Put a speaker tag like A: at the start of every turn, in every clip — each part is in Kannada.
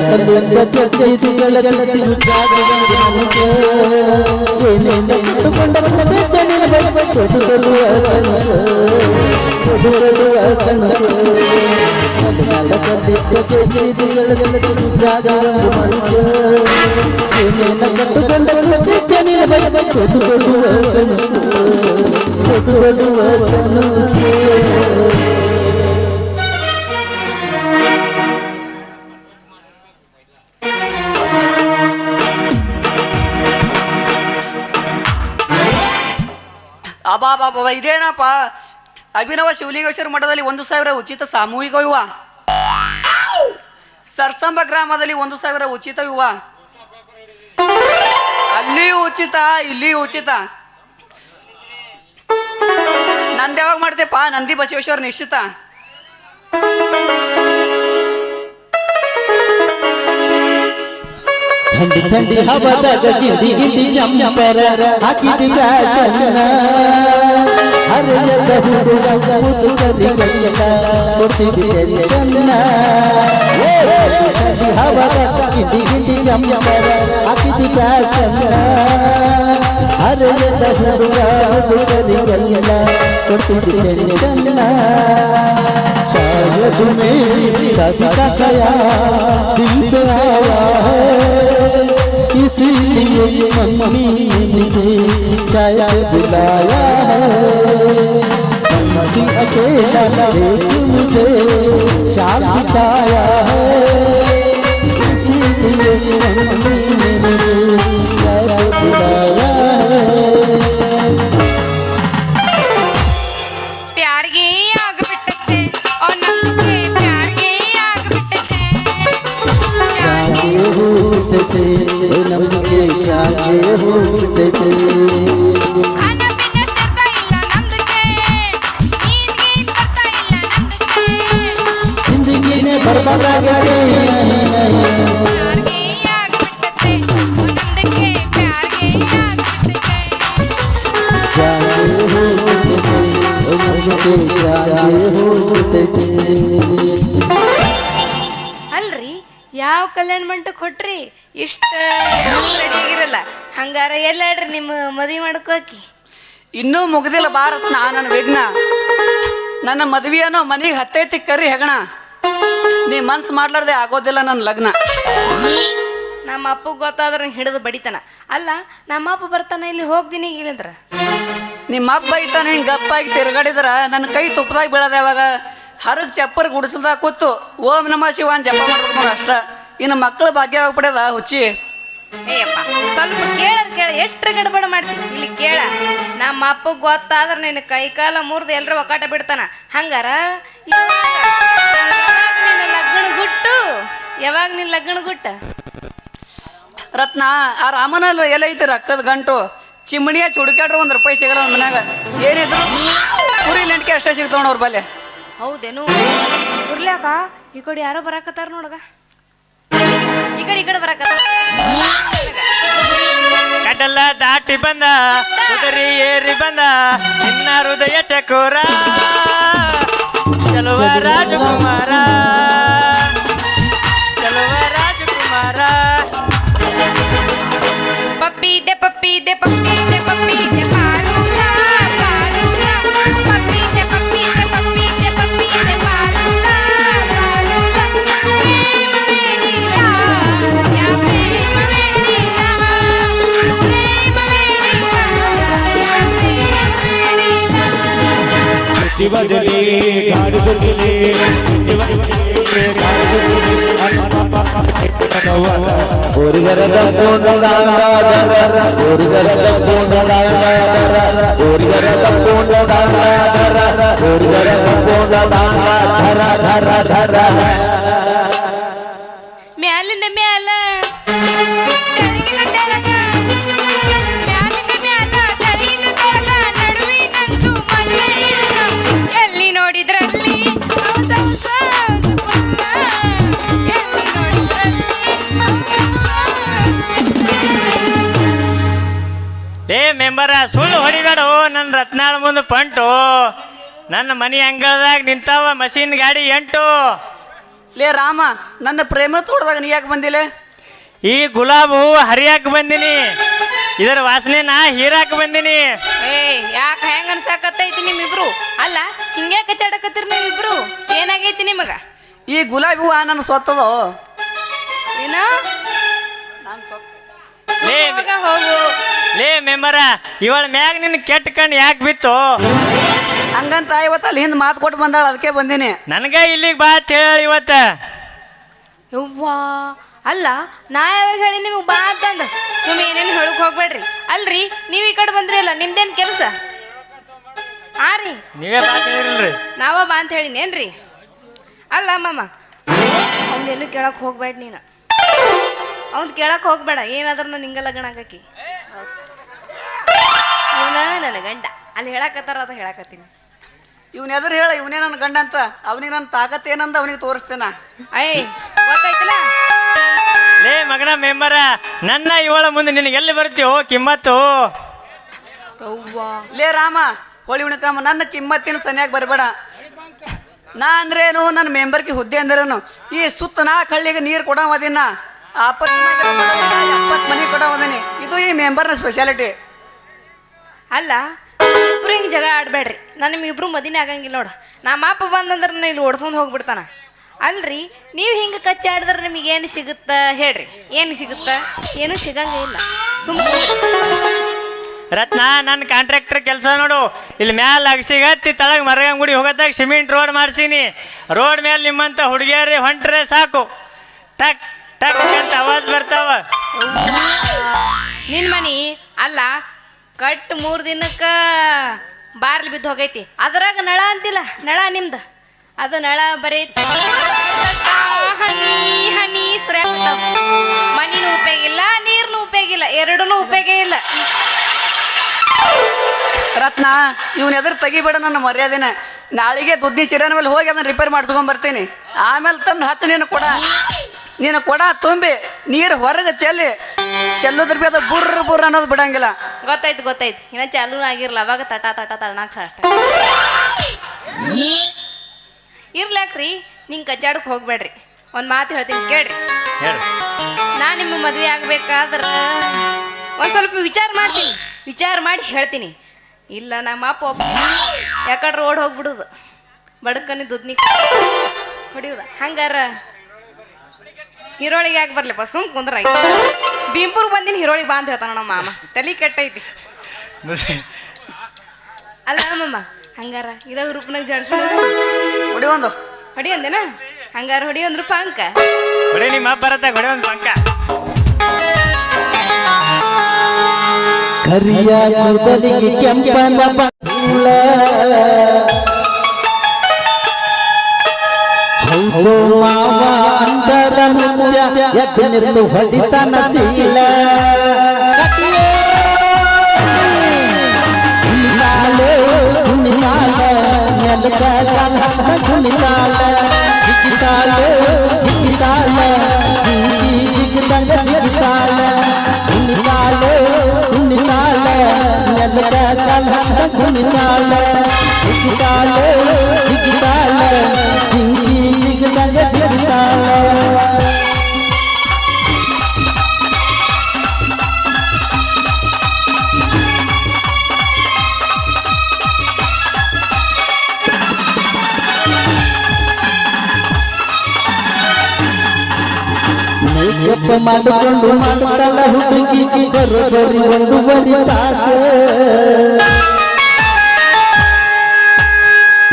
A: ಕಲ್ಲಿಂದ ಚಚ್ಚಿದಿಗಳ ಕಟ್ಟಿ ಮುಚ್ಚಾಗದಂತೆ ಮನಸ್ಸು ಏನೇನ ಇಟ್ಟುಕೊಂಡ ಜನಿನ ಬರುವ ಕೊಡು ಕೊಡುವ ಕನಸು ಕೊಡು ಕೊಡುವ ಕನಸು ಮುಚ್ಚಾಗದಂತೆ ಮನಸ್ಸು ಏನೇನ ಕಟ್ಟುಕೊಂಡ ಜನಿನ ಬರುವ ಕೊಡು ಕೊಡುವ ಕನಸು
B: ಅಭಿನವ ಶಿವಲಿಂಗೇಶ್ವರ ಮಠದಲ್ಲಿ ಒಂದು ಸಾವಿರ ಉಚಿತ ಸಾಮೂಹಿಕ ವಿವಾಹ. ಸರ್ಸಂಬ ಗ್ರಾಮದಲ್ಲಿ ಒಂದು ಸಾವಿರ ಉಚಿತ ವಿವಾಹ. ಅಲ್ಲಿ ಉಚಿತ, ಇಲ್ಲಿ ಉಚಿತ. ನಂದು ಯಾವಾಗ ಪಾ, ನಂದಿ ಬಸವೇಶ್ವರ ನಿಶ್ಚಿತ.
A: हर जगह बहुत करी गंगा मोती तेरी सन्ना तेरी हवा किटी किटी जम जम आकी दी सन्ना हर जगह बहुत करी गंगा मोती तेरी सन्ना शायद मेरी सदा का दिल पे आया है। इसीलिए मम्मी ने मुझे शायद बुलाया है। अकेला मुझे चार छाया है। मुझे शायद बुलाया है।
C: ಅಲ್ರಿ, ಯಾವ ಕಲ್ಯಾಣ ಮಂಟಪ ಹೊಟ್ರಿ ಇಷ್ಟ ರೆಡಿ ಆಗಿರಲ್ಲ. ಹಂಗಾರ ಎಲ್ಲಾಡ್ರಿ ನಿಮ್ಮ ಮದುವೆ ಮಾಡ್ಕೋಕಿ
B: ಇನ್ನೂ ಮುಗ್ದಿಲ್ಲ ಭಾರತ್ ನಾ, ನನ್ನ ವಿಘ್ನ. ನನ್ನ ಮದುವೆಯನ್ನೋ ಮನೆಗೆ ಹತ್ತೈತಿ ಕರಿ ಹೆಗಣ. ನೀ ಮನ್ಸು ಮಾಡ್ಲಾರ್ದೆ ಆಗೋದಿಲ್ಲ ನನ್ನ ಲಗ್ನ.
C: ನಮ್ಮ ಅಪ್ಪ ಗೊತ್ತಾದ್ರೆ ಹಿಡಿದು ಬಡಿತಾನ. ಅಲ್ಲ ನಮ್ಮ ಅಪ್ಪ ಬರ್ತಾನ ಇಲ್ಲಿ ಹೋಗ್ತೀನಿ ಇಲ್ಲಂದ್ರ?
B: ನಿಮ್ಮ ಅಪ್ಪ ಐತಾನೆ ಹಿಂಗೆ ಗಪ್ಪಾಗಿ ತಿರ್ಗಾಡಿದ್ರ ನನ್ನ ಕೈ ತುಪ್ಪದಾಗ ಬೀಳದ ಯಾವಾಗ ಹರಗ್ ಚಪ್ಪರ್ ಗುಡಿಸಲ್ದಾಗ ಕೂತು ಓಂ ನಮ ಶಿವ ಜಪ ಮಾಡ್ಬೇಕು ಅಷ್ಟ. ಇನ್ನು ಮಕ್ಕಳು ಭಾಗ್ಯ ಪಡ್ಯದ ಹುಚ್ಚಿ?
C: ಏಯಪ್ಪ ಸ್ವಲ್ಪ ಕೇಳಿ ಕೇಳ ಎಷ್ಟು ಗಡಬಡ ಮಾಡ್ತೀನಿ ಇಲ್ಲಿ ಕೇಳ. ನಮ್ಮ ಅಪ್ಪಗೆ ಗೊತ್ತಾದ್ರೆ ನಿನ್ನ ಕೈ ಕಾಲ ಮುರಿದು ಎಲ್ಲರೂ ಒಕ್ಕಾಟ ಬಿಡ್ತಾನ. ಹಂಗಾರ ಗುಟ್ಟು? ಯಾವಾಗ ನಿನ್ ಲಗ್ನ ಗುಟ್ಟ?
B: ರತ್ನ ಆ ರಾಮನ ಎಲ್ಲ ಐತಿ ರಕ್ಕದ ಗಂಟು? ಚಿಮ್ಮಣಿಯ ಚುಡುಕಾಡ್ರ ಒಂದ್ ರೂಪಾಯಿ ಸಿಗಲ್ಲ ಒಂದ್ ಮನ್ಯಾಗ. ಏನಿದ್ರು? ಕುರಿ ಲೆಂಟ್ಕೆ ಅಷ್ಟೇ ಸಿಗ್ತಾವ ಅವ್ರ ಬಲ್ಲೆ.
C: ಹೌದೇನು? ಇರ್ಲ್ಯಾಕ ಈ ಕಡೆ ಯಾರೋ ಬರಾಕತ್ತಾರ ನೋಡಗ. ಈ ಕಡೆ ಈ ಕಡೆ ಬರಾಕತ್ತಾರ.
D: ಕಡಲ ದಾಟಿ ಬಂದ ಕುದುರಿ ಏರಿ ಬಂದ ನಿನ್ನ ಹೃದಯ ಚಕೋರ. ಚಲುವ ರಾಜಕುಮಾರ.
A: बजले
C: गाड़ बजले गाड़ बजले गाड़ बजले अनपा पा पा पा ഗോരികരത പൂർണ്ണതാകാതര ഗോരികരത പൂർണ്ണതാകാതര ഗോരികരത പൂർണ്ണതാകാതര ഗോരികരത പൂർണ്ണതാകാതര ധര ധര ധര
D: ಏ ಮೆಂಬರ ಸುಳ್ಳು ಹೊಡಿಬೇಡ ನನ್ನ ರತ್ನಾಳ ಮುಂದೆ ಪಂಟು. ನನ್ನ ಮನೆ ಅಂಗಳದಾಗ ನಿಂತಾವ ಮಷೀನ್ ಗಾಡಿ ಎಂಟು.
B: ಲೇ ರಾಮ ನನ್ನ ಪ್ರೇಮ ತೋಟದಾಗ ನೀ ಯಾಕೆ ಬಂದಿಲ್ಲ?
D: ಈ ಗುಲಾಬ್ ಹೂ ಹರಿಯಾಕ ಬಂದಿನಿ. ಇದರ ವಾಸನೆ ನಾ ಹೀರಾಕ ಬಂದಿನಿ.
C: ಏ ಯಾಕೆ ಹೆಂಗ ಅನ್ಸಾಕತ್ತೈತಿ ನಿಮ್ಮಿಬ್ರು? ಅಲ್ಲ ಹಿಂಗೆ ಕಚ್ಚಾಡಕತ್ತೀರಿ ನೀವಿಬ್ರು? ಏನಾಗೈತಿ ನಿಮಗ?
B: ಈ ಗುಲಾಬಿ ಹೂವ ನನ್ನ ಸ್ವತ್ತದೋ?
C: ಏನ? ಹೋಗು.
D: ಲೇ ಮೆಂಬರ ಇವಳ ಮ್ಯಾಗ ನಿನ್ ಕೆಟ್ಟ ಕಣ್ ಯಾಕೆ ಬಿತ್ತು?
B: ಹಂಗಂತ ಇವತ್ತು ಅಲ್ಲಿ ಹಿಂದೆ ಮಾತು ಕೊಟ್ಟು ಬಂದಾಳ ಅದಕ್ಕೆ ಬಂದಿನಿ.
D: ನನಗೆ ಇಲ್ಲಿಗೆ ಬಾ ಅಂತ ಹೇಳಿ ಇವತ್ತ.
C: ಯವ್ವಾ ಅಲ್ಲ ನಾ ಯಾವಾಗ ಹೇಳಿ ನಿಮಗೆ ಬಾ ಅಂತಂದು ಸುಮ್ಮನೆ ಏನೇನು ಹೇಳಕ್ ಹೋಗ್ಬೇಡ್ರಿ. ಅಲ್ರಿ ನೀವು ಈ ಕಡೆ ಬಂದ್ರಿ ಅಲ್ಲ ನಿಮ್ದೇನು ಕೆಲಸ? ಆ ರೀ.
D: ನೀವೇ ಬಾ ಅಂತ ಹೇಳಿಲ್ರಿ.
C: ನಾವ ಬಾ ಅಂತ ಹೇಳಿನೇನ್ರಿ ಅಲ್ಲ ಮಾಮ ಅವ್ನೇನು ಕೇಳಕ್ ಹೋಗ್ಬೇಡ ನೀನು. ಅವ್ನ್ ಕೇಳಕ್ ಹೋಗ್ಬೇಡ ಏನಾದ್ರೂ ನಿಂಗೆ ಲಗ್ನ ಆಗಕ್ಕಿ. ಇವನ ನನ್ನ ಗಂಡ. ಅಲ್ಲಿ ಹೇಳಕತ್ತಾರ ಅದ ಹೇಳಕತ್ತೀನಿ.
B: ಇವ್ನ ಎದುರು ಹೇಳ ಇವನೇ ನನ್ನ ಗಂಡ ಅಂತ. ಅವನಿಗೆ ನನ್ನ ತಾಕತ್ ಏನಂದ ಅವನಿಗೆ ತೋರಿಸ್ತೇನ?
C: ಅಯ್ಯ ಗೊತ್ತಾಯ್ತಲ್ಲ?
D: ಲೇ ಮಗನ ಮೆಂಬರ ನನ್ನ ಇವಳ ಮುಂದೆ ನಿನಗೆ ಎಲ್ಲಿ ಬರ್ತೀವೋ ಕಿಮ್ಮತ್ತು.
B: ಲೇ ರಾಮ ಹೋಳಿ ಉಣಕಮ್ಮ ನನ್ನ ಕಿಮ್ಮತ್ತಿನ ಸನಿಯಾಗಿ ಬರಬೇಡ. ನಾ ಅಂದ್ರೇನು ನನ್ನ ಮೆಂಬರ್ಗೆ ಹುದ್ದೆ ಅಂದ್ರೇನು ಈ ಸುತ್ತ ನಾ ಕಳ್ಳಿಗೆ ನೀರು ಕೊಡವದಿನ ಎಪ್ಪತ್ತು ಮನೆ ಕೊಡವದಿನಿ ಇದು ಈ ಮೆಂಬರ್ನ ಸ್ಪೆಷಾಲಿಟಿ
C: ಅಲ್ಲ ಇಬ್ರು ಹಿಂಗೆ ಜಗಳ ಆಡಬೇಡ್ರಿ. ನಾನು ನಿಮ್ಮಿಬ್ರು ಮದಿನೇ ಆಗಂಗಿಲ್ಲ ನೋಡು. ನಮ್ಮ ಮಾಪ ಬಂದಂದ್ರೆ ನಾನು ಇಲ್ಲಿ ಓಡ್ಸ್ಕೊಂಡು ಹೋಗ್ಬಿಡ್ತಾನ. ಅಲ್ರಿ ನೀವು ಹಿಂಗೆ ಕಚ್ಚಾಡಿದ್ರೆ ನಿಮಗೆ ಏನು ಸಿಗುತ್ತ ಹೇಳ್ರಿ. ಏನು ಸಿಗುತ್ತೆ? ಏನು ಸಿಗಂಗಿಲ್ಲ ಸುಮ್ಮನೆ
D: ರತ್ನ ನನ್ನ ಕಾಂಟ್ರಾಕ್ಟರ್ ಕೆಲಸ ನೋಡು. ಇಲ್ಲಿ ಮ್ಯಾಲ ಅಗಸಿಗತ್ತಿ ತಳಗ ಮರಗಂಗುಡಿ ಹೋಗತ್ತಾಗ ಸಿಮೆಂಟ್ ರೋಡ್ ಮಾಡ್ಸೀನಿ. ರೋಡ್ ಮೇಲೆ ನಿಮ್ಮಂತ ಹುಡುಗಿಯರಿ ಹೊಂಟ್ರೆ ಸಾಕು. ಟಕ್ ಟಕ್ ಅಂತ ಆವಾಜ್ ಬರ್ತಾವ.
C: ನಿನ್ನ ಮನಿ ಅಲ್ಲ ಕಟ್ ಮೂರು ದಿನಕ್ಕೆ ಬಾರ್ಲಿ ಬಿದ್ದು ಹೋಗೈತಿ. ಅದ್ರಾಗ ನಳ ಅಂತಿಲ್ಲ, ನಳ ನಿಮ್ದು. ಅದು ನಳ ಬರೀ ಹನಿ ಹನಿ ಮನಿನೂ ಉಪಯೋಗ ಇಲ್ಲ, ನೀರ್ನು ಉಪಯೋಗ ಇಲ್ಲ ಎರಡೂ ಉಪಯೋಗ ಇಲ್ಲ.
B: ರತ್ನ, ಇವನ್ ಎದುರು ತೆಗಿಬೇಡ ನನ್ನ ಮರ್ಯಾದೆನ. ನಾಳೆಗೆ ದುದ್ದಿ ಸಿರನ ಮೇಲೆ ಹೋಗಿ ಅದನ್ನ ರಿಪೇರ್ ಮಾಡಿಸ್ಕೊಂಡ್ ಬರ್ತೀನಿ. ಆಮೇಲೆ ತಂದು ಹಚ್ಚ ನೀನು ಕೊಡ. ನೀನು ಕೊಡ, ತುಂಬಿ ನೀರು ಹೊರಗೆ ಚೆಲ್ಲಿ. ಚೆಲ್ಲೋದ್ರ ಬಿ ಅದು ಬುರ್ರ ಬುರ್ರ ಅನ್ನೋದು ಬಿಡಂಗಿಲ್ಲ.
C: ಗೊತ್ತಾಯ್ತು ಗೊತ್ತಾಯ್ತು. ಇನ್ನ ಚಾಲು ಆಗಿರ್ಲ ಅವಾಗ ತಟ ತಟ ತಣ್ಣಾಕ್ ಸಾಕ ಇರ್ಲಾಕ್ರಿ ನಿಂಗೆ ಕಜ್ಜಾಡಕ್ಕೆ ಹೋಗ್ಬೇಡ್ರಿ. ಒಂದು ಮಾತು ಹೇಳ್ತೀನಿ ಕೇಳ್ರಿ.
D: ಹೇಳು
C: ನಾ ನಿಮ್ಮ ಮದುವೆ ಆಗ್ಬೇಕಾದ್ರ ಒಂದು ಸ್ವಲ್ಪ ವಿಚಾರ ಮಾಡ್ತೀನಿ. ವಿಚಾರ ಮಾಡಿ ಹೇಳ್ತೀನಿ. ಇಲ್ಲ ನಮ್ಮ ಅಪ್ಪ ಒಬ್ಬ ಯಾಕಡೆ ರೋಡ್ ಹೋಗ್ಬಿಡುದು. ಬಡಕನಿ ದುದ್ನಿ ಹೊಡಿಯುದ. ಹಂಗಾರ ಹಿರೋಳಿಗೆ ಯಾಕೆ ಬರ್ಲಿಪ್ಪ? ಸುಮ್ ಕುಂದ್ರ ಭೀಮ್ಪುರ್ ಬಂದಿನ ಹಿರೋಳಿಗೆ ಬಾ ಅಂತ ಹೇಳ್ತಾನ ನಮ್ಮ ಮಾಮ. ತಲೆ ಕೆಟ್ಟೈತಿ. ಅಲ್ಲ ಮಾಮ ಹಂಗಾರ ಇದ ರೂಪನಾಗ ಜಾಡ್ಸ
B: ಹೊಡಿ ಒಂದು.
C: ಹೊಡಿ ಅಂದೇನ ಹಂಗಾರ ಹೊಡಿ ಅಂದ್ರು ಪಂಕ
D: ಹೊಡಿ ನಿಮ್ಮ ಬರತ್ತ ಹೊಡಿ ಒಂದು ಪಂಕ.
A: ಕರಿಯ ಕೂದಲಿಗೆ ಕೆಂಪನ ಬಣ್ಣ. ಹೌದು ಮಾವ ಅಂತರ मुत्या यदिन तू हडिता नसील निकाले निकाले नल पैसा निकाले निकाले निकाले निकाले निकाले नल पैसा निकाले निकाले निकाले ಮೇಕಪ್ ಮಾಡಿಕೊಂಡು ಮಾಡ್ತಾಳ ಹುಡುಗಿ ಬರೋಬರಿ ಬರಿ ತಾಸು.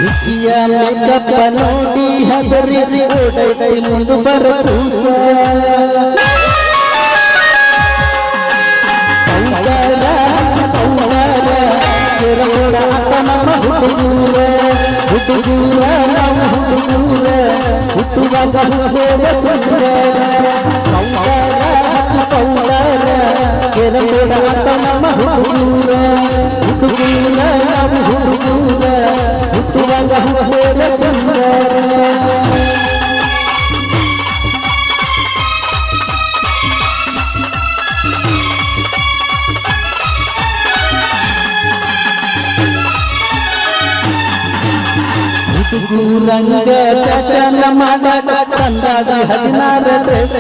A: ಇಕ್ಕಿಯ ಮೇಕಪ್ ನೋಡಿ ಹದರಿ ಓಡೈ ಮುಂದೆ ಬರೋ ಕೂಸ. ಸಂಸಾರ ಪೌಡರ, ಕೆರಗೋಡ ಆತ ನಮ್ಮ ಹುಡುಗೂರ ನಾವು ಹುಟ್ಟುಗೂರ ಹುಟ್ಟುವಾಗ ಹುಟ್ಟೋದ ಸುಂದರ ಪೌಡರ, ಆತ ನಮ್ಮ ಹುಡುಗೂರ ಹುಟ್ಟುಗೂರ ನಾವು ಹುಡುಗೂರ ಹುಟ್ಟುವಾಗ ಹುಟ್ಟೋದ ಸುಂದರ ಹುಡುಗೂರಂಗ ಚಶನ ಮಾಡಾಕ ತಂದಾದ ಹದಿನಾರ ಡ್ರೆಸ್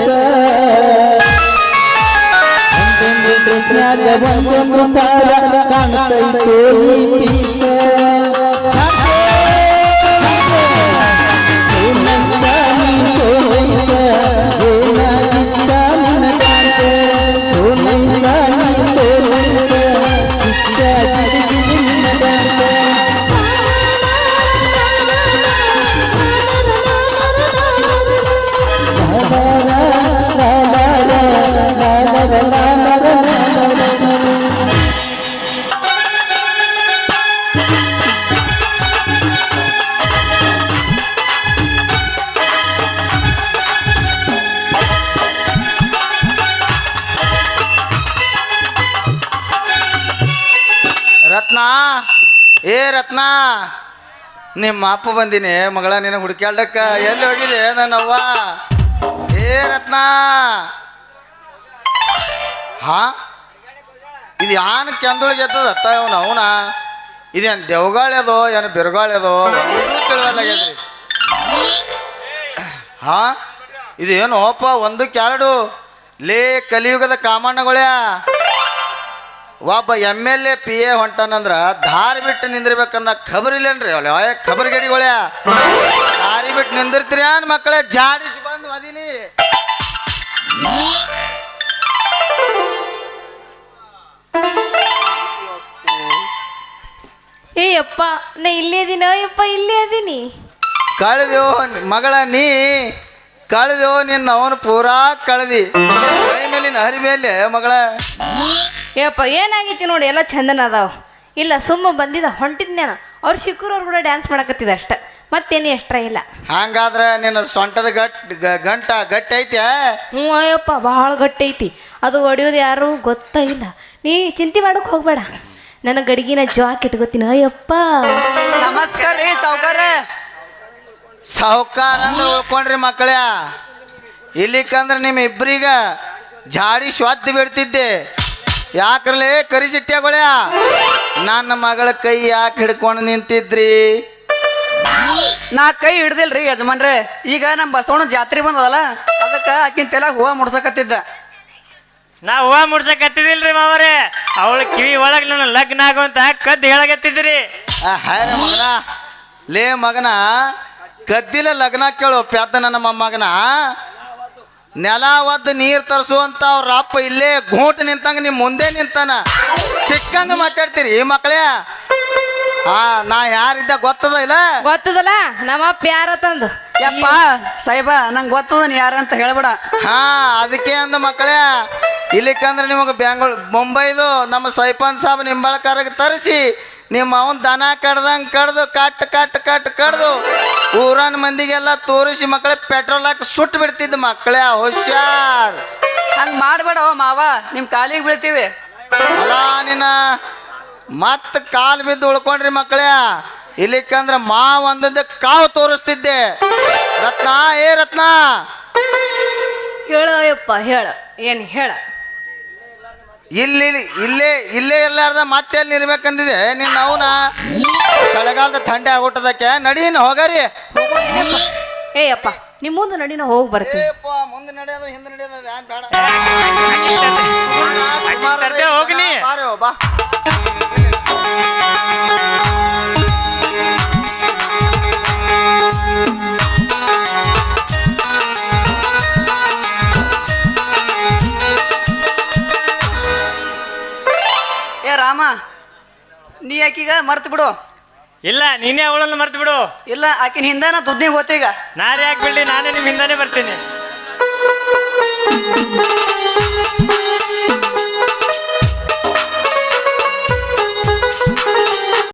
A: ಒಂದೊಂದು ಡ್ರೆಸ್ನ್ಯಾಗ ಒಂದೊಂದು ತಾರ ಕಾಣ್ತೈತೋ ಈ ಪೀಸ
E: ಏ ರತ್ನ, ನಿಮ್ಮ ಅಪ್ಪ ಬಂದಿನಿ, ಮಗಳ ನಿನ್ನ ಹುಡುಕ್ಯಾಡಕ್ಕ ಎಲ್ಲಿ ಹೋಗಿದೆ ನನ್ನವ್ವ? ಏ ರತ್ನ! ಹಾ? ಇದು ಯಾನ್ ಕೆಂದೊಳಗೆ ಎದ್ದದ? ಅತ್ತ ಅವನ ಅವನ? ಇದೇನು ದೇವಗಾಳ್ಯದೋ ಏನು ಬಿರುಗಾಳ್ಯದೋ ತಿಳಿವಲ್ಲಾಗ್ಯದ್ರಿ. ಹಾ? ಇದೇನು ಓಪ ಒಂದಕ್ಕೆ ಎರಡು ಲೇ, ಕಲಿಯುಗದ ಕಾಮಣ್ಣಗೊಳ್ಯ ಒಬ್ಬ M L A P A ಹೊಂಟಾನಂದ್ರ ದಾರಿ ಬಿಟ್ಟು ನಿಂದಿರ್ಬೇಕನ್ನ ಖಬರ್ ಇಲ್ಲೇನ್ರಿ? ಅವಳೆ ಅಯ್ಯ ಖಬರ್ ಗಡಿಗಳೇ ದಾರಿ ಬಿಟ್ಟು ನಿಂದಿರ್ತೀರಿ ಅನ್ ಮಕ್ಕಳೇ? ಜಾಡಿಸಿ ಬಂದು ಅದೀನಿ
C: ಏ ಯಪ್ಪ ನಾ ಇಲ್ಲೇ ಅದೀನ ಯಪ್ಪ ಇಲ್ಲೇ ಅದೀನಿ.
E: ಕಳೆದು ಮಗಳ ನೀ ಕಳೆದು ನಿನ್ನ ಅವನು ಪೂರಾ ಕಳೆದಿ. ಮೇಲಿನ ಹರಿ ಮೇಲೆ ಮಗಳ.
C: ಯಪ್ಪ ಏನಾಗೈತಿ ನೋಡಿ ಎಲ್ಲ ಚಂದನ ಅದಾವ. ಇಲ್ಲ ಸುಮ್ಮ ಬಂದಿದ್ದ ಹೊಂಟಿದ್ನೇನ ಅವ್ರು ಶಿಕ್ಕೂರವ್ರು ಕೂಡ ಡ್ಯಾನ್ಸ್ ಮಾಡಕತ್ತಿದ ಅಷ್ಟ. ಮತ್ತೇನು ಎಷ್ಟ್ರ ಇಲ್ಲ.
E: ಹಂಗಾದ್ರೆ ನಿನ್ನ ಸೊಂಟದ ಗಟ್ ಗಂಟ ಗಟ್ಟಿ ಐತೆ?
C: ಹ್ಞೂ ಅಯ್ಯಪ್ಪ ಭಾಳ ಗಟ್ಟೈತಿ ಅದು ಹೊಡಿಯೋದು ಯಾರು ಗೊತ್ತಾ ಇಲ್ಲ. ನೀ ಚಿಂತೆ ಮಾಡಕ್ ಹೋಗ್ಬೇಡ. ನನ್ನ ಗಡಿಗಿನ ಜಾಕ್ ಇಟ್ಕೋತೀನಿ ಅಯ್ಯಪ್ಪ.
B: ನಮಸ್ಕಾರ ರೀ ಸಾವುಕಾರ.
E: ಸಾಹುಕಾರ ಅಂದ್ರೆ ಉಳ್ಕೊಂಡ್ರಿ ಮಕ್ಕಳ. ಇಲ್ಲಿಕಂದ್ರೆ ನಿಮ್ಮ ಇಬ್ಬರಿಗ ಜಾಡಿ ಸ್ವಾದ್ದು ಬಿಡ್ತಿದ್ದೆ. ಯಾಕ್ರಲೇ ಕರಿ ಚಿಟ್ಟ್ಯಾಗೊಳ್ಯ ನನ್ನ ಮಗಳ ಕೈ ಯಾಕೆ ಹಿಡ್ಕೊಂಡು ನಿಂತಿದ್ರಿ?
B: ನಾ ಕೈ ಹಿಡ್ದಿಲ್ರಿ ಯಜಮಾನ್ರೆ. ಈಗ ನಮ್ಮ ಬಸವಣ್ಣ ಜಾತ್ರೆ ಬಂದದಲ್ಲ ಅದಕ್ಕೆ ಆಕಿನ ತೆಲಾಗ ಹೂವ ಮುಡ್ಸಕತ್ತಿದ್ದ.
D: ನಾ ಹೂವ ಮುಡ್ಸಕತ್ತಿದಿಲ್ರಿ ಮಾವರೇ. ಅವಳ ಕಿವಿ ಒಳಗ್ ನನ್ನ ಲಗ್ನ ಆಗುವಂತ ಕದ್ದು ಹೇಳಕತ್ತಿದ್ರಿ.
E: ಮಗನ. ಲೇ ಮಗನ ಕದ್ದಿಲ್ಲ ಲಗ್ನ ಕೇಳು ಪ್ಯಾದ ನನ್ನ ಮೊಮ್ಮಗನ. ನೆಲ ಒದ್ದು ನೀರು ತರಿಸುವಂತ ಅವ್ರ ಅಪ್ಪ ಇಲ್ಲೇ ಘೂಟ್ ನಿಂತಂಗ ನಿಮ್ ಮುಂದೆ ನಿಂತಾನ. ಸಿಕ್ಕಂಗ ಮಾತಾಡ್ತೀರಿ ಈ ಮಕ್ಳೇ. ಹಾ ನಾ ಯಾರಿದ್ದ ಗೊತ್ತದ ಇಲ್ಲ?
C: ಗೊತ್ತದಲ್ಲ? ನಮ್ಮಪ್ಪ ಯಾರ ತಂದು?
B: ಯಪ್ಪ ಸಾಹೇಬ ನಂಗೆ ಗೊತ್ತದ ನೀ ಯಾರಂತ ಹೇಳ್ಬೇಡ.
E: ಹಾ ಅದಕ್ಕೆ ಅಂದ ಮಕ್ಕಳೇ ಇಲ್ಲಿಕಂದ್ರೆ ನಿಮಗೆ ಬೆಂಗಳೂರು ಮುಂಬೈದು ನಮ್ಮ ಸೈಪಾನ್ ಸಾಬ್ ನಿಂಬಳಕಾರಗೆ ತರಿಸಿ ನಿಮ್ಮ ಅವನ್ ದನ ಕಡ್ದಂಗೆ ಕಡ್ದು ಕಟ್ ಕಟ್ ಕಟ್ ಕಡ್ದು ಊರನ್ ಮಂದಿಗೆಲ್ಲ ತೋರಿಸಿ ಮಕ್ಕಳೇ ಪೆಟ್ರೋಲ್ ಹಾಕಿ ಸುಟ್ಟು ಬಿಡ್ತಿದ್ದ ಮಕ್ಕಳೇ ಹುಷಾರ್.
B: ಹಂಗೆ ಮಾಡಬೇಡ ಮಾವ ನಿಮ್ ಕಾಲಿಗೆ ಬೀಳ್ತೀವಿ.
E: ಅಲ್ಲ ನಿನ್ನ ಮತ್ ಕಾಲ್ ಬಿದ್ದು ಉಳ್ಕೊಂಡ್ರಿ ಮಕ್ಕಳೇ. ಇಲ್ಲಿಕಂದ್ರ ಮಾವ ಒಂದೊಂದು ಕಾವು ತೋರಿಸ್ತಿದ್ದೆ. ರತ್ನ ಏ ರತ್ನ.
C: ಹೇಳಪ್ಪ ಅಯ್ಯಪ್ಪ ಹೇಳು ಏನು ಹೇಳ?
E: ಇಲ್ಲಿ ಇಲ್ಲೇ ಇಲ್ಲೇ ಇರ್ಲಾರ್ದ ಮತ್ತೆ ಅಲ್ಲಿ ಇರ್ಬೇಕಂದಿದೆ? ನಿನ್ನ ಅವನ ಚಳಿಗಾಲದ ಥಂಡಿ ಆಗ್ಬಿಟ್ಟದಕ್ಕೆ ನಡೀನ ಹೋಗರಿ.
C: ಏಯಪ್ಪ ನಿಮ್ಮ ಮುಂದೆ ನಡೀನ ಹೋಗಿ ಬರ್ತೀನಿ.
E: ಮುಂದೆ ನಡೆಯೋದು ಹಿಂದೆ ನಡೆಯೋದು ಏನ್ ಬೇಡ.
D: ಸುಮಾರು ಹೋಗ್ನಿ.
E: ಬಾರೋ, ಬಾ.
B: ನೀ ಆಕಿಗ ಮರ್ತ್ ಬಿಡು.
D: ಇಲ್ಲ ನೀನೇ ಅವಳನ್ನ ಮರ್ತು ಬಿಡು.
B: ಇಲ್ಲ ಆಕಿನ ಹಿಂದಾನ ದುಡ್ಡಿಗೆ ಗೊತ್ತೀಗ
D: ನಾನೇ ಯಾಕೆ ಬಿಡ್ಲಿ? ನಾನೇ ನಿಮ್ಮ ಹಿಂದಾನೆ ಬರ್ತೀನಿ.